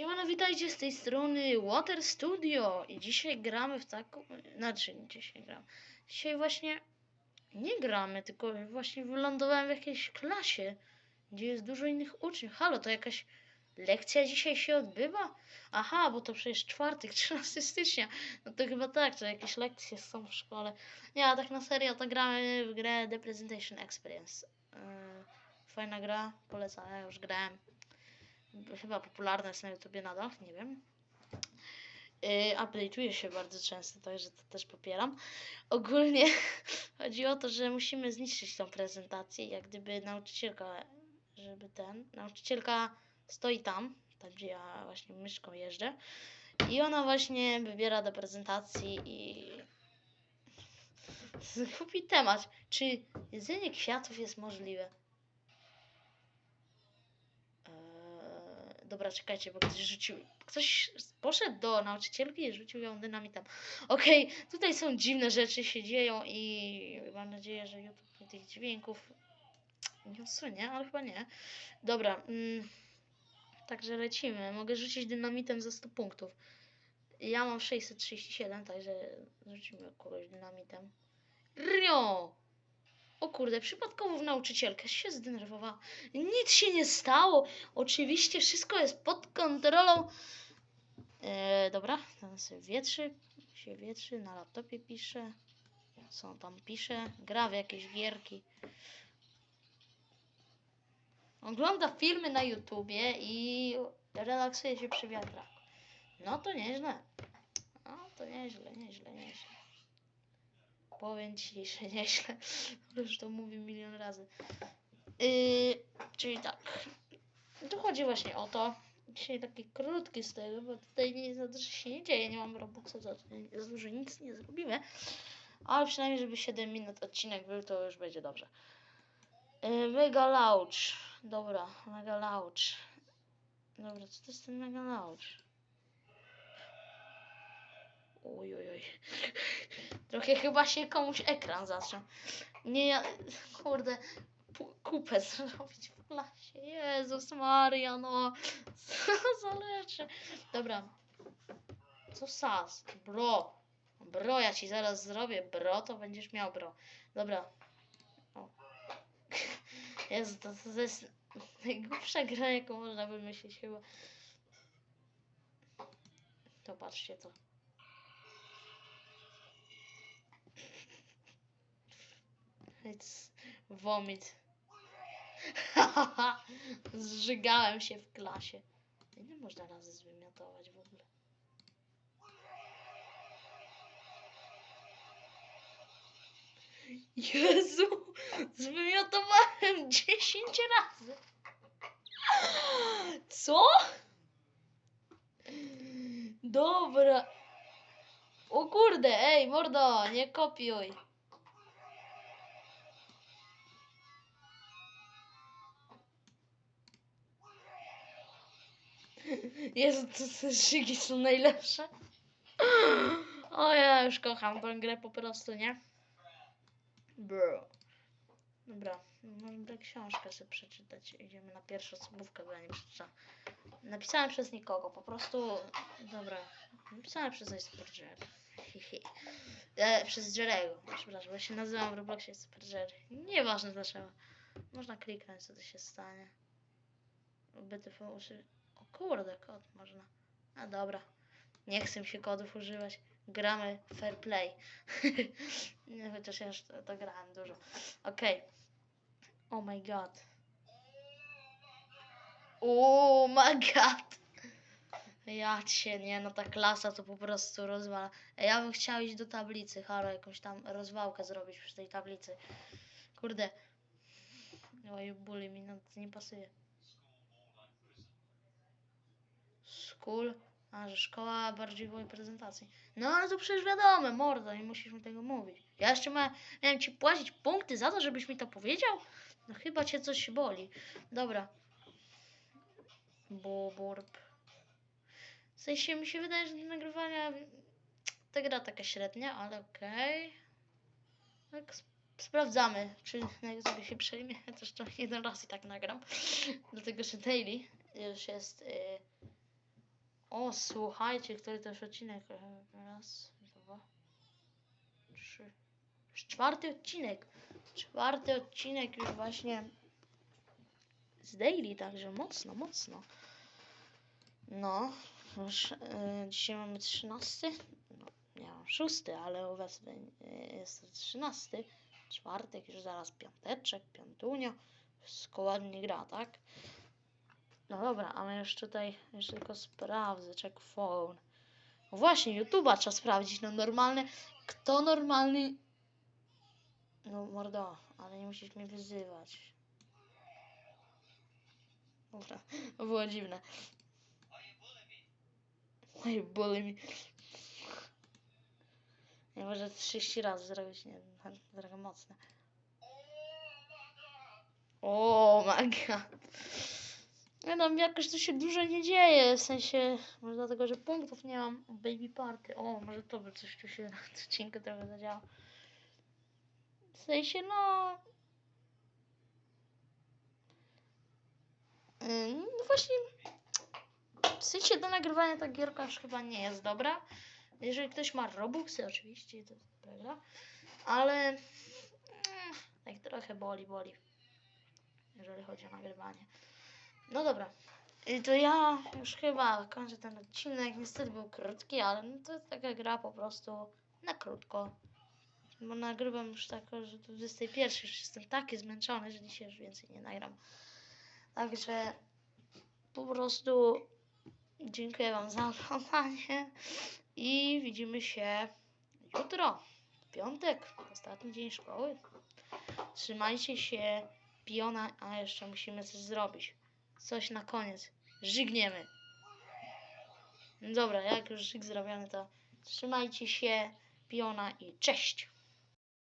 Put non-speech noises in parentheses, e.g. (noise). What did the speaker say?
Siemano, witajcie z tej strony Water Studio i dzisiaj gramy w taką, znaczy dzisiaj gram, dzisiaj właśnie nie gramy, tylko właśnie wylądowałem w jakiejś klasie, gdzie jest dużo innych uczniów. Halo, to jakaś lekcja dzisiaj się odbywa? Aha, bo to przecież czwartek, (laughs) 13 stycznia, no to chyba tak, to jakieś lekcje są w szkole. Nie, a tak na serio to gramy w grę The Presentation Experience. Yy, fajna gra, polecam, ja już grałem chyba popularne jest na YouTubie nadal, nie wiem. Yy, update'uje się bardzo często, także to też popieram. Ogólnie (laughs) chodzi o to, że musimy zniszczyć tą prezentację, jak gdyby nauczycielka, żeby ten, nauczycielka stoi tam, tam gdzie ja właśnie myszką jeżdżę i ona właśnie wybiera do prezentacji i (laughs) kupi temat, czy jedzenie kwiatów jest możliwe. Dobra, czekajcie, bo ktoś rzucił. Ktoś poszedł do nauczycielki i rzucił ją dynamitem. Okej, tutaj są dziwne rzeczy się dzieją i mam nadzieję, że YouTube tych dźwięków nie usunie, ale chyba nie. Dobra, mm, także lecimy. Mogę rzucić dynamitem za 100 punktów. Ja mam 637, także rzucimy kogoś dynamitem. Rio! O kurde, przypadkowo w nauczycielkę się zdenerwowała. Nic się nie stało. Oczywiście wszystko jest pod kontrolą. E, dobra, ten sobie wietrzy. Się wietrzy, na laptopie pisze. Co tam pisze? Gra w jakieś gierki. Ogląda filmy na YouTubie i relaksuje się przy wiatrach. No to nieźle. No to nieźle, nieźle, nieźle. Powiem ci, (laughs) że nieźle. Już to mówię milion razy. Yy, czyli tak. Tu chodzi właśnie o to. Dzisiaj taki krótki z tego, bo tutaj nie za dużo się nie dzieje. Nie mam Robuxa, za, za dużo nic nie zrobimy. Ale przynajmniej, żeby 7 minut odcinek był, to już będzie dobrze. Yy, mega Lounge. Dobra, Mega Lounge. Dobra, co to jest ten Mega Lounge? Oj, oj, oj. Trochę chyba się komuś ekran zaczął. Nie, ja, kurde, kupę zrobić w klasie. Jezus Maria, no. (laughs) Co za lecze. Dobra. Co sas? Bro. Bro, ja ci zaraz zrobię. Bro, to będziesz miał bro. Dobra. O. (laughs) Jezu, to, to jest najgłupsza gra, jaką można wymyślić chyba. To patrzcie to. It's vomit. (laughs) Zżygałem się w klasie. Ile można razy zwymiotować w ogóle? Jezu! Zwymiotowałem (laughs) 10 razy. Co? Dobra. O kurde, ej, mordo, nie kopiuj. Jezu, to te szygi są najlepsze. O, ja już kocham tę grę po prostu, nie? Bro. Dobra, może książkę sobie przeczytać. Idziemy na pierwszą osobówkę, bo ja nie przeczytam. Napisałem przez nikogo, po prostu... Dobra, napisałem przez Super Jerry. (laughs) E, przez Jerry'ego, przepraszam, bo się nazywam w Robloxie Super Jerry. Nieważne dlaczego. Można kliknąć, co to się stanie. BTV uży... Kurde, kod można. A dobra. Nie chcę się kodów używać. Gramy fair play. (laughs) Chociaż ja już to, to grałem dużo. Okej. Oh my god. Oh my god. Ja cię, nie, no ta klasa to po prostu rozwala. Ja bym chciał iść do tablicy, halo, jakąś tam rozwałkę zrobić przy tej tablicy. Kurde. Oj, bully mi, no to nie pasuje. School? A, że szkoła bardziej prezentacji. No ale to przecież wiadomo, mordo, nie musisz mi tego mówić. Ja jeszcze ma, miałem ci płacić punkty za to, żebyś mi to powiedział? No chyba cię coś boli. Dobra. Boburb. W sensie mi się wydaje, że do nagrywania ta gra taka średnia, ale okej. Tak, sp- sprawdzamy, czy YouTube się przejmie. (laughs) Chociaż to jeden raz i tak nagram. Dlatego, że daily już jest... Yy, O, słuchajcie, który to odcinek? E, Raz, dwa, trzy. Już czwarty odcinek. Czwarty odcinek już właśnie z Daily, także mocno, mocno. No, już e, dzisiaj mamy 13. No, nie mam szósty, ale u was bę- e, jest to 13. Czwartek, już zaraz piąteczek, piątunio. Wszystko gra, tak? No dobra, a my już tutaj jeszcze tylko sprawdzę, check phone. No właśnie, YouTube'a trzeba sprawdzić, no normalny, kto normalny... No mordo, ale nie musisz mnie wyzywać. Dobra, to (laughs) było dziwne. Oj, boli mi. Nie może 30 razy zrobić, nie trochę mocne. O, magia. Nie no, jakoś tu się dużo nie dzieje, w sensie, może dlatego, że punktów nie mam. Baby party, o, może to by coś tu się na (laughs) odcinku trochę zadziało. W sensie, no... Ym, No właśnie, w sensie do nagrywania ta gierka już chyba nie jest dobra. Jeżeli ktoś ma Robuxy, oczywiście, to prawda. Ale mm, tak trochę boli, boli. Jeżeli chodzi o nagrywanie. No dobra. I to ja już chyba kończę ten odcinek. Niestety był krótki, ale no to jest taka gra po prostu na krótko. Bo nagrywam już tak, że do 21 już jestem taki zmęczony, że dzisiaj już więcej nie nagram. Także po prostu dziękuję Wam za oglądanie i widzimy się jutro, w piątek, ostatni dzień szkoły. Trzymajcie się, piona, a jeszcze musimy coś zrobić. Coś na koniec. Żygniemy. Dobra, jak już żyg zrobiony, to trzymajcie się, piona i cześć.